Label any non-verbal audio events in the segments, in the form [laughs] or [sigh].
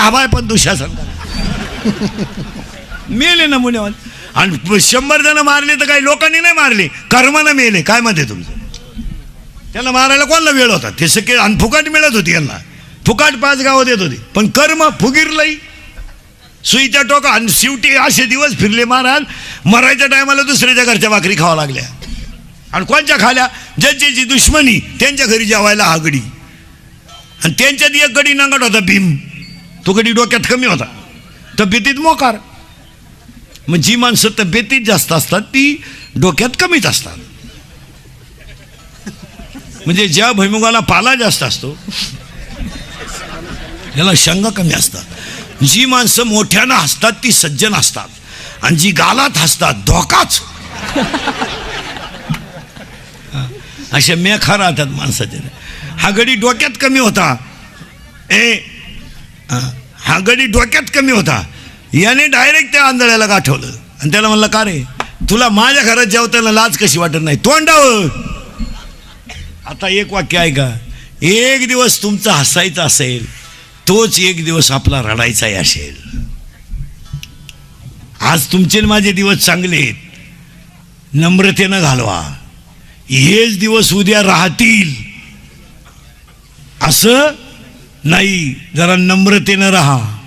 हवाय पण दुशासन मेले नमुन्यावर आणि शंभर जण मारले तर काही लोकांनी नाही मारले. कर्मानं मेले. काय मध्ये तुमचं? त्याला मारायला कोणाला वेळ होता? ते सगळे आणि फुकाट मिळत होती यांना. फुकाट पाच गावं देत होती. पण कर्म फुगीरलंही सुईच्या टोका आणि शिवटी असे दिवस फिरले महाराज. मरायच्या टायमाला दुसऱ्याच्या घरच्या भाकरी खावा लागल्या. आणि कोणच्या खाल्या? ज्यांची दुश्मनी त्यांच्या घरी जेवायला हा गडी. आणि त्यांच्यात एक गडी नांगट होता भीम. तो गडी डोक्यात कमी होता. तब्येतीत मोकार. मग जी माणसं तब्येतीत जास्त असतात ती डोक्यात कमीच असतात. म्हणजे ज्या भैमुगाला पाला जास्त असतो याला शंग कमी असतात. जी माणसं मोठ्यानं हसतात ती सज्जन असतात. आणि जी गालात हसतात धोकाच. हा, अशा मेखा राहतात माणसाच्या. हा गडी डोक्यात कमी होता. ए हा, गडी डोक्यात कमी होता. याने डायरेक्ट त्या आंधळ्याला गाठवलं. आणि त्याला म्हणलं का रे? तुला माझ्या घरात जेवताना लाज कशी वाटत नाही? तोंडावं आता एक वाक्य आहे का एक दिवस तुमचा हसायचा असेल तोच एक दिवस आपला रडायचाही असेल. आज तुमचे माझे दिवस चांगले आहेत. नम्रतेनं घालवा. हेच दिवस उद्या राहतील. असं नाही जरा नम्रतेनं राहा.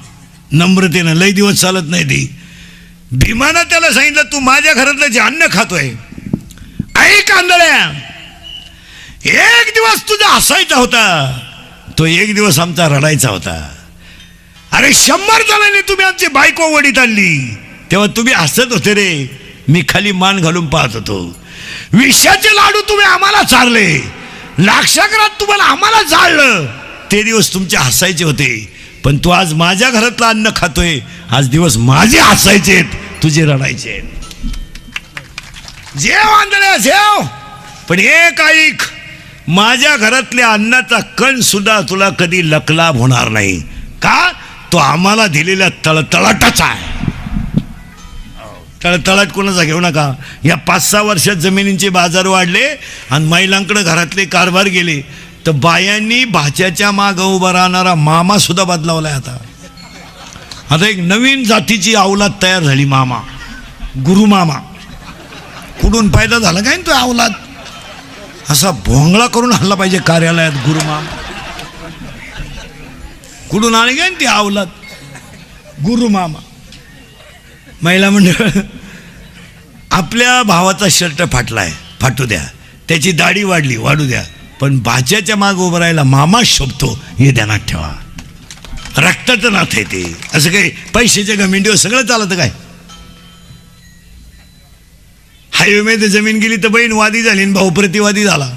नम्रतेनं. लय दिवस चालत नाही ती. भीमानं त्याला सांगितलं तू माझ्या घरातलं जे अन्न खातोय ऐक आंधळ्या. एक दिवस तुझा हसायचा होता. तो एक दिवस आमचा रडायचा होता. अरे शंभर जणांनी तुम्ही आमची बायको वडीत आणली. तेव्हा तुम्ही हसत होते रे. मी खाली मान घालून पाहत होतो. विषाचे लाडू तुम्ही आम्हाला चारले. लाक्षागरात तुम्हाला आम्हाला जाळलं. ते दिवस तुमचे हसायचे होते. पण तू आज माझ्या घरातलं अन्न खातोय. आज दिवस माझे हसायचे तुझे रडायचे जेव आंधळ्या जेव. पण एक ऐक माझ्या घरातल्या अन्नाचा कण सुद्धा तुला कधी लकलाभ होणार नाही. का? तो आम्हाला दिलेल्या तळतळाटाचा आहे. तळतळाट कोणाचा घेऊ नका. या पाच सहा वर्षात जमिनींचे बाजार वाढले आणि महिलांकडे घरातले कारभार गेले. तर बायांनी भाच्याच्या माग उभा राहणारा मामा सुद्धा बदलावलाय आता. आता एक नवीन जातीची अवलाद तयार झाली मामा. गुरु मामा. कुठून फायदा झाला काय ना तो अवलाद असा भोंगळा करून हल्ला पाहिजे कार्यालयात गुरुमामा कुठून आले काय ती अवलाद गुरुमामा महिला मंडळ आपल्या भावाचा शर्ट फाटलाय. फाटू द्या. त्याची दाढी वाढली वाढू द्या. पण भाच्याच्या माग उभं राहायला मामा शोभतो हे ध्यानात ठेवा. रक्ताचं नाथ आहे ते. असं काही पैशाच्या गमिंडीवर सगळं चालतं काय? हायवेमध्ये जमीन गेली तर बहीण वादी झाली भाऊ प्रतिवादी झाला.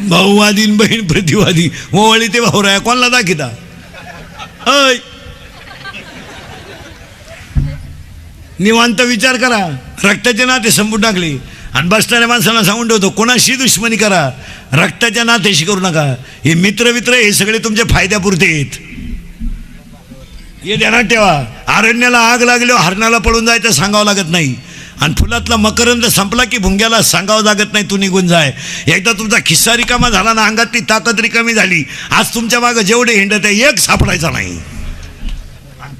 भाऊवादी वादी बहीण प्रतिवादी. ओवळी ते भाऊ राया कोणाला दाखिता? अय निवांत विचार करा. रक्ताचे नाते संपून टाकले. आणि बसणाऱ्या माणसांना सांगून ठेवतो कोणाशी दुश्मनी करा रक्ताच्या नात्याशी करू नका. हे मित्र मित्र हे सगळे तुमच्या फायद्यापुरते आहेत. हे ध्यानात ठेवा. अरण्याला आग लागल्यावर हरणाला पळून जायचं सांगावं लागत नाही. आणि फुलातला मकरंद संपला की भुंग्याला सांगावं लागत नाही तू निघून जाय. एकदा तुमचा खिस्सा रिकामा झाला ना अंगातली ताकद रिकामी झाली. आज तुमच्या मागं जेवढे हिंडत आहे एक सापडायचा नाही.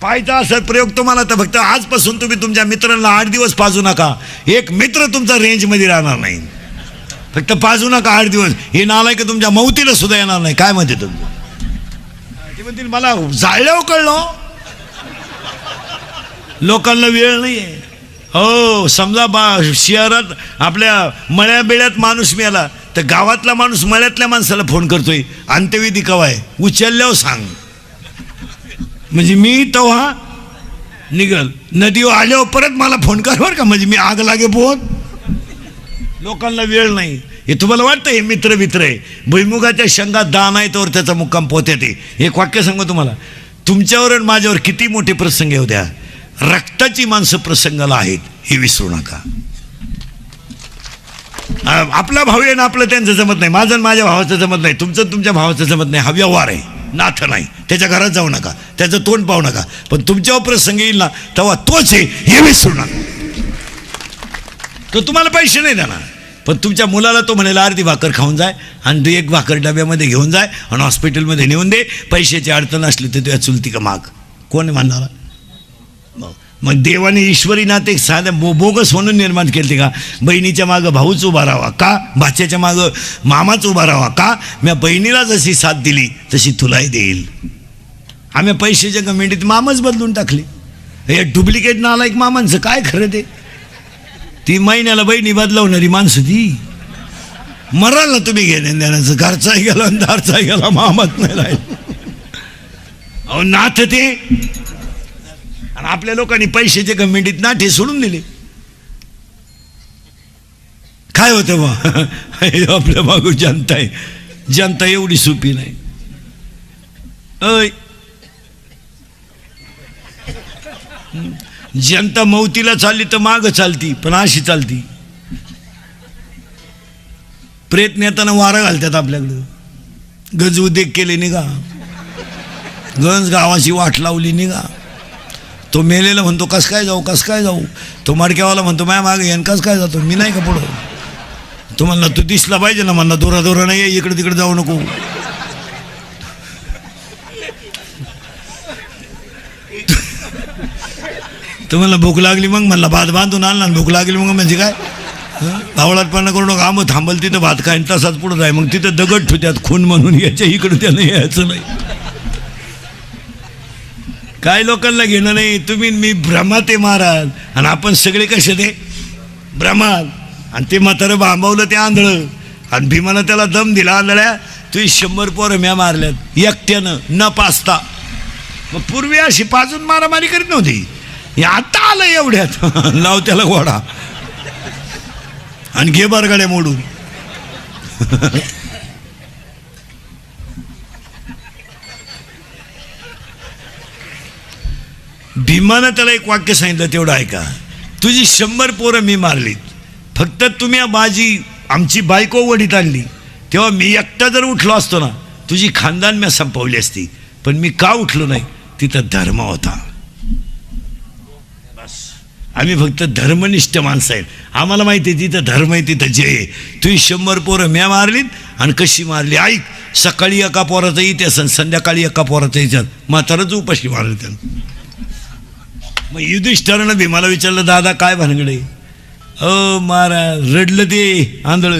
पाहायचा असेल प्रयोग तुम्हाला तर फक्त आजपासून तुम्ही तुमच्या मित्रांना आठ दिवस पाजू नका. एक मित्र तुमचा रेंजमध्ये राहणार नाही. फक्त पाजू नका आठ दिवस. हे नालाय की तुमच्या मौतीला सुद्धा येणार नाही. काय म्हणते तुमचं ते म्हणतील मला जाळल्यावर कळलं. लोकांना वेळ नाही आहे हो समजा बा शहरात आपल्या मळ्या बिळ्यात माणूस मिळाला तर गावातला माणूस मळ्यातल्या माणसाला फोन करतोय. अंत्यविधी कवा आहे? उचलल्यावर सांग. म्हणजे मी तेव्हा निघल. नदीवर आल्यावर परत मला फोन कर बरं का. म्हणजे मी आग लागे पोहत. लोकांना वेळ नाही. हे तुम्हाला वाटतं हे मित्र मित्र आहे. भुईमुगाच्या शंगात दान आहे तर त्याचा मुक्काम पोहते ते एक वाक्य सांगू तुम्हाला. तुमच्यावर आणि माझ्यावर किती मोठे प्रसंग येऊ द्या. रक्ताची माणसं प्रसंगाला आहेत. हे विसरू नका. आपला भाऊ आहे ना आपलं त्यांचं जमत नाही. माझं आणि माझ्या भावाचं जमत नाही. तुमचं तुमच्या भावाचं जमत नाही. हा व्यवहार आहे. नाथ नाही त्याच्या घरात जाऊ नका. त्याचं तोंड पाहू नका. पण तुमच्यावर प्रसंग येईल ना तेव्हा तोच आहे हे विसरू नका तो तुम्हाला पैसे नाही देणार. पण तुमच्या मुलाला तो म्हणेल अर्धी भाकर खाऊन जाय आणि तू एक भाकर डब्यामध्ये घेऊन जाय आणि हॉस्पिटलमध्ये नेऊन दे. पैशाची अडचण असली तर तुझ्या चुलती का माग. कोण म्हणणार? मग- मग देवाने ईश्वरी नाते साधं बो बोगस म्हणून निर्माण केले का? बहिणीच्या मागं भाऊच उभा राहावा का? भाच्याच्या मागं मामाच उभा राहावा का? मी बहिणीला जशी साथ दिली तशी तुलाही देईल. आम्ही पैशाच्या कमिटीत मामाच बदलून टाकले. हे डुप्लिकेट नालायक मामांचं काय खरं ते? ती महिन्याला बहिणी बदलवणारी माणसं ती. मराल ना तुम्ही घेण्या देण्याचं घरचाही गेला आणि दारचाही गेला मामाच नाही राहील. अहो नाथ ते आणि आपल्या लोकांनी पैशाच्या कमिटीत नाठे सोडून दिले. काय होतं मग? आपल्या मागू जनता आहे. जनता एवढी सोपी नाही. अय. जनता मौतीला चालली तर माग चालती पण अशी चालती. प्रयत्न येताना वारा घालतात आपल्याकडं. गज उद्योग केले निघा. गंज गावाची वाट लावली निघा. तो मेलेला म्हणतो कस काय जाऊ कस काय जाऊ? तो मडक्यावाला म्हणतो माया मागे येन कस काय जातो? मी नाही का पुढं? तो म्हणला तू दिसला पाहिजे ना म्हणला दोरा दोरा नाही ये, इकडे तिकडे जाऊ नको. तर म्हणला भूक लागली मग? म्हणला भात बांधून आणला आणि भूक लागली मग म्हणजे काय? धावळाटपणा करू नका आम्ही थांबल तिथं भात खाईन तसाच पुढं जाय. मग तिथं दगड ठेवत्यात खून म्हणून याच्या इकडं त्यानं यायचं नाही. काय लोकांना घेणं नाही? तुम्ही मी भ्रमात आहे महाराज. आणि आपण सगळे कसे ते? भ्रमात आणि ते म्हातारं बांबवलं ते आंधळं. आणि भीमानं त्याला दम दिला आंधळ्या. तुम्ही शंभर पोरं म्या मारल्यात. एकट्यानं न पाचता मग पूर्वी अशी पाजून मारामारी करीत नव्हती. हे आता आलं एवढ्यात. [laughs] लाव त्याला घोडा. आणि घे बरगाड्या मोडून. [laughs] भीमानं त्याला एक वाक्य सांगितलं तेवढं ऐका. तुझी शंभर पोरं मी मारलीत. फक्त तुम्ही माझी आमची बायको वडीत आणली. तेव्हा मी एकटा जर उठलो असतो ना तुझी खानदान मी संपवली असती. पण मी का उठलो नाही? तिथं धर्म होता. बस. आम्ही फक्त धर्मनिष्ठ माणसं आहेत. आम्हाला माहिती आहे तिथं धर्म आहे तिथं जय तुझी शंभर पोरं म्या मारलीत आणि कशी मारली? ऐक सकाळी एका पोराचा इतिहास आणि संध्याकाळी एका पोराचा इतिहास. म्हातारच उपाशी मारली त्यानं. मग युधिष्ठरनं भीमाला विचारलं दादा काय भानगडे? अ महाराज रडलं ते आंधळ.